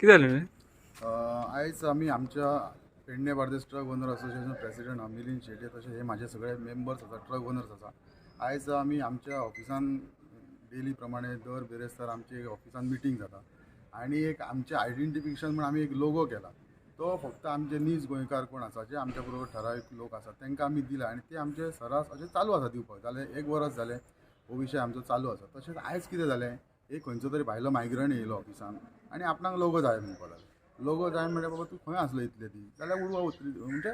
कितें जालें आयज आमी आमच्या Pernem Bardez truck owner association president अमिलीन Milind Shete तशें हे माझे सगळे मेंबर्स आसा ट्रक ओनर्स आसा आयज आमी आमच्या ऑफिसान डेली प्रमाणे दर बिरेस्तार आमची ऑफिसान मिटींग जाता. आनी एक आमचें आयडेंटिफिकेशन म्हण आमी एक लोगो केला. तो फक्त आमचे नीज गोंयकार कोण आसा जे आमच्या बरोबर ठरावीक लोक आसा तांकां आमी दिला आनी ते आमचे सरास अशें चालू आसा दिवपाक जालें एक वरस जालें हो विशय आमचो चालू आसा. तशेंच आयज कितें जालें एक खंयचो तरी भायलो मायग्रंट येयलो ऑफिसान आनी आपणाक लोगो जाय म्हणपाक लागलो लोगो जाय म्हणल्यार बाबा तूं खंय आसलो इतले दी जाल्यार उडवा उतरी म्हणजे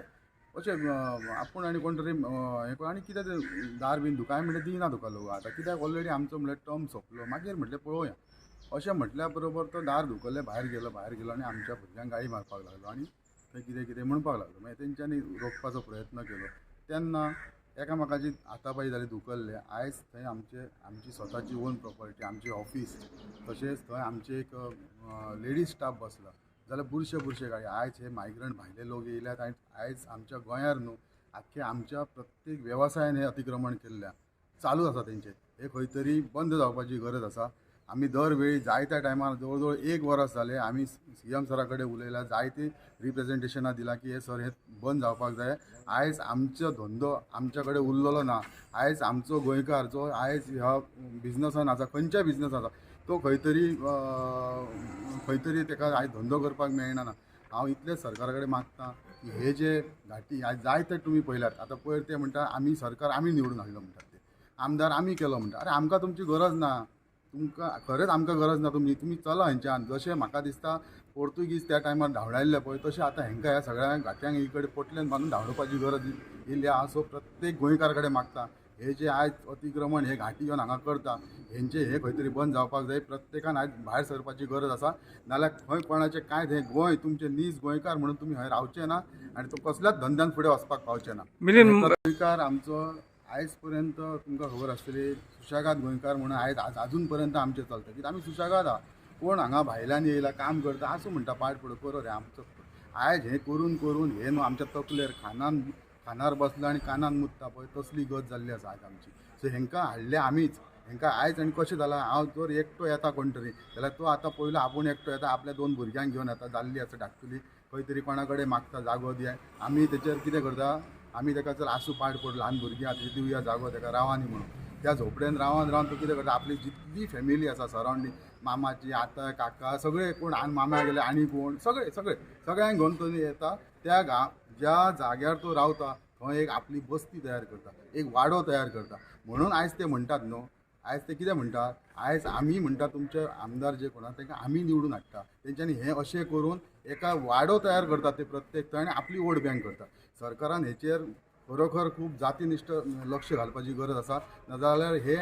अशें आपूण आनी कोण तरी हें कोण आनी कितें तें दार बीन धुकाय हांवें दिना तुका लोगो आतां कित्याक ऑलरेडी आमचो म्हणल्यार टर्म सोंपलो. मागीर म्हटलें पळोवया. अशें म्हटल्या बरोबर तो दार धुकल्ले भायर गेलो भायर गेलो आनी आमच्या भुरग्यांक गाळी मारपाक लागलो. आनी थंय कितें कितें म्हणपाक लागलो. मागीर तेंच्यांनी रोखपाचो प्रयत्न केलो. तेन्ना एकामेकाची हातापाई जाली दुखल्ले. आयज थंय आमचे आमची स्वताची ओन प्रॉपर्टी आमची ऑफीस तशेंच थंय आमचे एक लेडीज स्टाफ बसला. जाल्यार बुरशे बुरशे गाडी. आयज हे मायग्रंट भायले लोक येयल्यात आनी आयज आमच्या गोंयार न्हू आख्खे आमच्या प्रत्येक वेवसायान हे अतिक्रमण केल्ल्या. चालूच आसा तेंचे हे खंय तरी बंद जावपाची गरज आसा आमी दर वेळी जाय त्या टायमार जवळ जवळ एक वरस जालें आमी सी एम सरा कडेन उलयल्या जायती. रिप्रेझेंटेशनां दिलां की हे सर हे बंद जावपाक जाय. आयज आमचो धंदो आमच्या कडेन उरलेलो ना. आयज आमचो गोंयकार जो आयज ह्या बिझनसान आसा खंयच्याय बिझनस आसा तो खंय तरी खंय तरी ताका आयज धंदो करपाक मेळना ना. हांव इतलेंच सरकारा कडेन मागतां की हे जे घाटी आयज जायते तुमी पळयल्यात आतां पयर ते म्हणटा आमी सरकार आमी निवडून हाडलो म्हणटात ते. आमदार आमी केलो म्हणटा. अरे आमकां तुमची गरज ना. तुमकां खरेंच आमकां गरज ना तुमी तुमी चला हेंच्यान जशें म्हाका दिसता पोर्तुगीज त्या टायमार धांवडायल्ले पळय तशें आतां हेंकां ह्या सगळ्या घाट्यांक ही कडेन पोटल्यान बांदून धांवडोवपाची गरज येयली आहा सो प्रत्येक गोंयकार कडेन मागता. हे जे आयज अतिक्रमण हे घाटी येवन हांगा करता हेंचे हे खंय तरी बंद जावपाक जाय प्रत्येकान आयज भायर सरपाची गरज आसा. नाल्यार खंय कोणाचें कांयच हें गोंय तुमचें नीज गोंयकार म्हणून तुमी हय रावचे ना आनी तो कसल्याच धंद्यान फुडें वचपाक पावचे ना. गोंयकार आमचो आयज पर्यंत तुमकां खबर आसतली सुशेगाद गोंयकार म्हणून आयज आज अजून पर्यंत आमचें चलता. कित्याक आमी सुशेगाद आहा. कोण हांगा भायल्यान येयला काम करता आसूं म्हणटा पाट पडो करो रे आमचो. आयज हें करून करून हे न्हू आमच्या तकलेर खानान खानार बसला आनी कानान मुत्ता पळय तसली गत जाल्ली आसा आयज आमची. सो हेंकां हाडले आमीच हेंकां आयज आनी कशें जालां हांव जर एकटो येता कोण तरी जाल्यार तो आतां पयलो आपूण एकटो येता आपल्या दोन भुरग्यांक घेवन येता जाल्ली आसा धाकटुली. खंय तरी कोणा कडेन मागता जागो दिया आमी तेचेर कितें करता आमी ताका चल आसूं पाड पड ल्हान भुरगीं आतां दिवया जागो ताका रावानी म्हणून. त्या झोपड्यान रावन रावन तो कितें करता आपली जितली फॅमिली आसा सरावंडींग मामाची आतां काका सगळे कोण आनी मामा गेले आनी कोण सगळे सगळे सगळ्यांक घेवन तो येता. त्या गा ज्या जाग्यार तो रावता थंय एक आपली बस्ती तयार करता एक वाडो तयार करता. म्हणून आयज ते म्हणटात न्हू आयज ते कितें म्हणटात आयज आमी म्हणटा तुमचे आमदार जे कोण आसा तांकां आमी निवडून हाडटा. तेंच्यांनी हें अशें करून एका वाडो तयार करतात ते प्रत्येक थंय आनी आपली वोट बँक करता सरकारान हेचेर खरोखर खूब जातीनिश्ठ लक्ष घालपाची गरज आसा. नाजाल्यार हे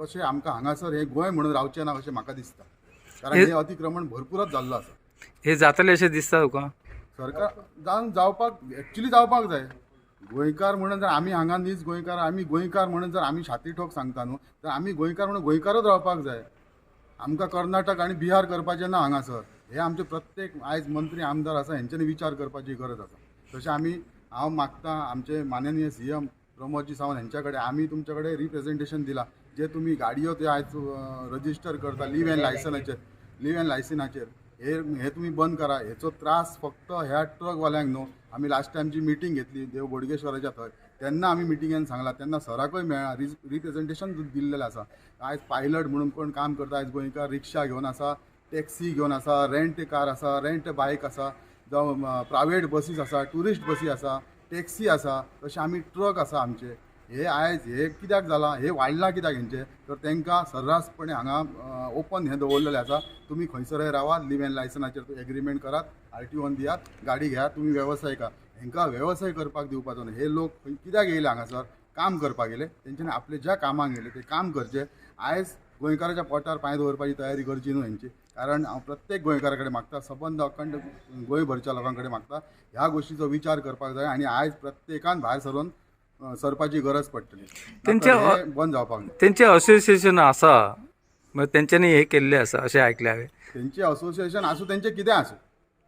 कशें आमकां हांगासर हें गोंय म्हणून रावचें ना अशें म्हाका दिसता. कारण हे- अतिक्रमण भरपूरच जाल्लो आसा. हे जातलें अशें दिसता तुका? सरकार जावन जावपाक एक्चुली जावपाक जाय. गोंयकार म्हणून जर आमी हांगा नीज गोंयकार आमी गोंयकार म्हणून जर आमी छाती ठोक सांगता न्हू तर आमी गोंयकार म्हणून गोंयकारच रावपाक जाय. आमकां कर्नाटक आनी बिहार करपाचें ना हांगासर. हे आमचे प्रत्येक आयज मंत्री आमदार आसा हेंच्यांनी विचार करपाची गरज आसा. तशें आमी हांव मागता आमचे माननीय सी एम प्रमोदजी सावंत हेंच्या कडेन आमी कडेन रिप्रेझेंटेशन दिलां. जे तुमी गाडयो त्यो आयज रजिस्टर करता लिव्ह एन लायसनाचेर लीव एन लायसनाचेर हे हे तुमी बंद करा. हेचो त्रास फक्त ह्या ट्रकवाल्यांक न्हू आमी लास्ट टायमची मिटींग घेतली देव बोडगेश्वराच्या थंय तेन्ना आमी मिटिंगेन सांगला. तेन्ना सराकय मेळ्ळा रिज रिप्रेझेंटेशन दिल्लेलें आसा आयज पायलट म्हणून कोण काम करता? आयज गोंयकार रिक्षा घेवन आसा टॅक्सी घेवन आसा रेंट कार आसा रेंट बायक आसा जावं प्रायवेट बसीस आसा ट्युरिस्ट बसी आसा टॅक्सी आसा तशें आमी ट्रक आसा आमचे. हे आयज हे कित्याक जालां हे वाडलां कित्याक हेंचे तर तांकां सर्रासपणे हांगा ओपन हें दवरलेलें आसा तुमी खंयसरय रावात लिव्ह एन लायसनाचेर एग्रीमेंट करात आर टी ओन दियात गाडी घेयात तुमी वेवसाय करा. हेंकां वेवसाय करपाक दिवपाचो न्हय हे लोक खंय कित्याक येयले हांगासर काम करपाक येयले तेंच्यांनी आपले ज्या कामांक येयले ते काम करचे. आयज गोंयकाराच्या पोटार पांय दवरपाची तयारी करची न्हू हेंची. कारण हांव प्रत्येक गोंयकारा कडेन मागता सबंद अखंड गोंयभरच्या लोकां कडेन मागता. ह्या गोश्टीचो विचार करपाक जाय आनी आयज प्रत्येकान भायर सरून सरपाची गरज पडटली. हे बंद जावपाक तेंचे असोसिएशन आसा? म्हणजे तेंच्यांनी हे केल्लें आसा अशें आयकलें हांवें. तेंचे असोसिएशन आसूं तेंचे कितें आसूं?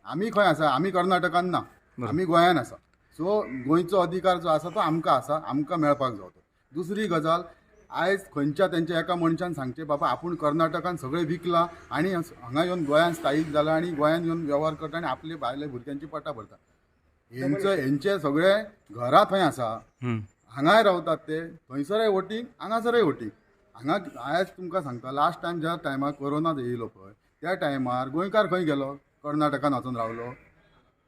आमी खंय आसा? आमी कर्नाटकान ना. आमी गोंयान आसा. सो गोंयचो अधिकार जो आसा तो आमकां आसा आमकां मेळपाक तो दुसरी गजाल आयज खंयच्या तेंच्या एका मनशान सांगचे बाबा आपूण कर्नाटकान सगळें विकला आनी हांगा येवन गोंयान स्थायीक जाला आनी गोंयान येवन वेव्हार करता आनी आपले भायल्या भुरग्यांची पटा भरता. हेंचं हेंचे सगळे घरा थंय आसा. हांगाय रावतात ते. थंयसरय वोटींग हांगासरय वोटींग. हांगा आयज तुमकां सांगता लास्ट टायम ज्या टायमार कोरोना येयलो पळय त्या टायमार गोंयकार खंय गेलो? कर्नाटकान वचून रावलो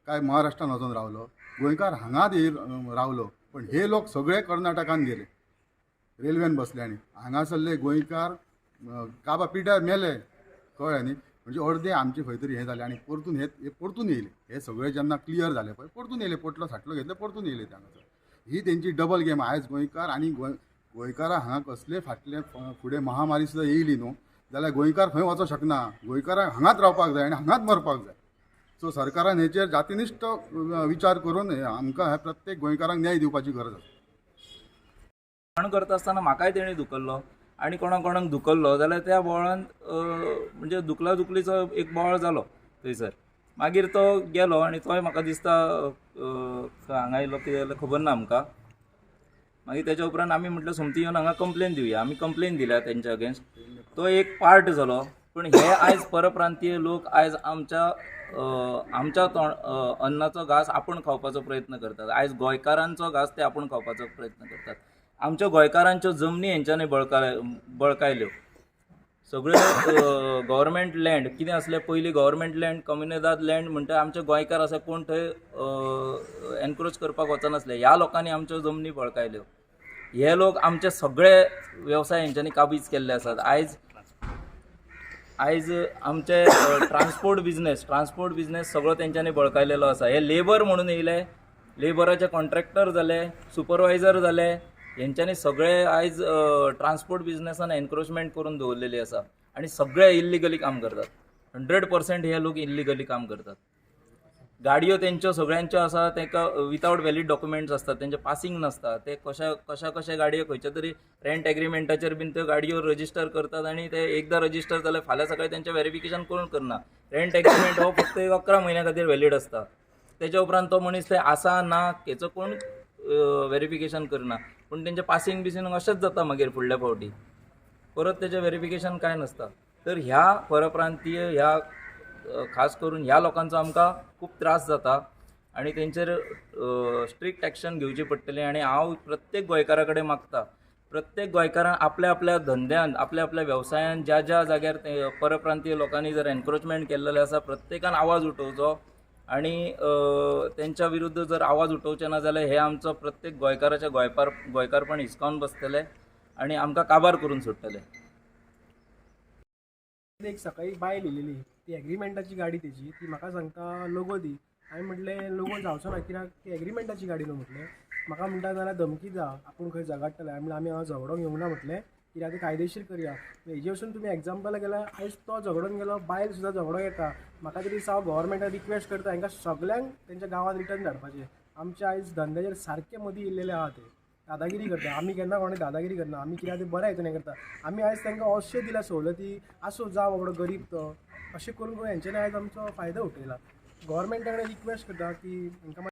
काय महाराष्ट्रान वचून रावलो? गोंयकार येय रावलो. पण हे लोक सगळे कर्नाटकान गेले. रेल्वेन बसले आनी हांगासरले गोंयकार काबा पिड्यार मेले कळ्ळें न्ही? म्हणजे अर्दे आमचे खंय तरी हें जालें आनी परतून हे परतून येयले. हे सगळे जेन्ना क्लियर जाले पळय परतून येयले पोटलो साटलो घेतले परतून येयले ते हांगासर. ही तेंची डबल गेम आयज गोंयकार आनी गोंय गोंयकारां हांगा कसले फाटले फुडें महामारी सुद्दां येयली न्हू? जाल्यार गोंयकार खंय वचोंक शकना. गोंयकारांक हांगाच रावपाक जाय आनी हांगाच मरपाक जाय. सो सरकारान हेचेर जातीनिश्ठ विचार करून आमकां ह्या प्रत्येक गोंयकारांक न्याय दिवपाची गरज आसा. काम करता आसतना म्हाकाय तेणी धुकल्लो आनी कोणाक कोणाक धुकल्लो जाल्यार त्या बोवाळान म्हणजे दुखला दुखलीचो एक बोळ जालो थंयसर मागीर तो गेलो आनी तोय म्हाका दिसता हांगा येयलो कितें जाल्यार खबर ना आमकां. मागीर तेच्या उपरांत आमी म्हटलं सोमती येवन हांगा कंप्लेन दिवया आमी कंप्लेन दिल्या तेंच्या अगेन्स्ट तो एक पार्ट जालो पूण हे आयज परप्रांतीय लोक आयज आमच्या आमच्या तोंड अन्नाचो घास आपूण खावपाचो प्रयत्न करतात. आयज गोंयकारांचो घास ते आपूण खावपाचो प्रयत्न करतात. आमच्या गोंयकारांच्यो जमनी हेंच्यांनी बळकाय बळकायल्यो. सगळ्यो गव्हर्मेंट लँड कितें आसलें पयलीं गव्हर्मेंट लँड कम्युनिदाद लँड म्हणटा आमचे गोंयकार आसा कोण थंय एनक्रोच करपाक वचनासले. ह्या लोकांनी आमच्यो जमनी बळकायल्यो. हे लोक आमचे सगळे वेवसाय हेंच्यांनी काबीज केल्ले आसात. आयज आयज आमचे ट्रान्सपोर्ट बिझनेस ट्रान्सपोर्ट बिझनेस सगळो तेंच्यांनी बळकायलेलो आसा. हे लेबर म्हणून येयले. लेबराचे कॉन्ट्रॅक्टर जाले सुपरवायझर जाले हेंच्यांनी सगळे आयज ट्रान्सपोर्ट बिझनेसान एनक्रोचमेंट करून दवरलेली आसा आनी सगळे इल्लिगली काम करतात. हंड्रेड पर्सेंट हे लोक इल्लिगली काम करतात. गाडयो तेंच्यो सगळ्यांच्यो आसा ताका विथावट वॅलीड डॉक्युमेंट्स आसतात तेंचे पासिंग नासता ते कशा कशा कशा गाडयो खंयच्या तरी रेंट एग्रीमेंटाचेर बीन त्यो गाडयो रजिस्टर करतात आनी ते एकदां रजिस्टर जाल्यार फाल्यां सकाळीं त्यांचे व्हेरिफिकेशन करून करना. रेंट एग्रीमेंट हो फक्त एक अकरा म्हयन्या खातीर वॅलीड आसता त्याच्या उपरांत तो मनीस थंय आसा ना हेचो कोण व्हेरिफिकेशन करना. पूण तेंचें पासिंग बिसिंग अशेंच जाता मागीर फुडल्या फावटी. परत तेजें व्हेरिफिकेशन कांय नासता. तर ह्या परप्रांतीय ह्या खास करून ह्या लोकांचो आमकां खूब त्रास जाता. आनी तेंचेर स्ट्रिक्ट एक्शन घेवची पडटली आनी हांव प्रत्येक गोंयकारा कडेन मागता. प्रत्येक गोंयकारान आपल्या आपल्या धंद्यान आपल्या आपल्या वेवसायान ज्या ज्या जाग्यार परप्रांतीय लोकांनी जर एनक्रोचमेंट केल्लेले आसा प्रत्येकान आवाज उठोवचो. आनी अ, तेंच्या विरुद्ध जर आवाज उठोवचे ना जाल्यार हे आमचो प्रत्येक गोंयकाराच्या गोंयपार गोंयकारपण हिसकावन बसतले आनी आमकां काबार करून सोडटले एक सकाळी बायल लिहिलेली ती एग्रीमेंटाची गाडी तेजी ती म्हाका सांगता लोगो दी. हांवें म्हटलें लोगो जावचो ना कित्याक ती एग्रीमेंटाची गाडी न्हू म्हटलें. म्हाका म्हणटा जाल्यार धमकी जा आपूण खंय झगडटले. हांवें आमी हांव झगडोंक येवंक ना म्हटलें. कित्याक ती कायदेशीर करया. हेजे म्हणजे वचून तुमी एग्जाम्पल गेल्यार आयज तो झगडोन गेलो बायल सुद्दां झगडो येता. म्हाका तरी हांव गोवोरमेंटाक रिक्वेस्ट करता हांकां सगल्यांक तेंच्या गांवांत रिटर्न धाडपाचें. आमचे आयज धंद्याचेर सारके मदीं येयलेले आहा ते. दादागिरी करता. आमी केन्ना कोणें दादागिरी करना आमी कित्याक तें बऱ्या हितून हें करता. आमी आयज तांकां अशें दिल्या सवलती. आसूं जा बाबडो गरीब तो. अशें करून करून हेंच्यांनी आयज आमचो फायदो उठयला गोवोरमेंटा कडेन रिक्वेस्ट करता की हांकां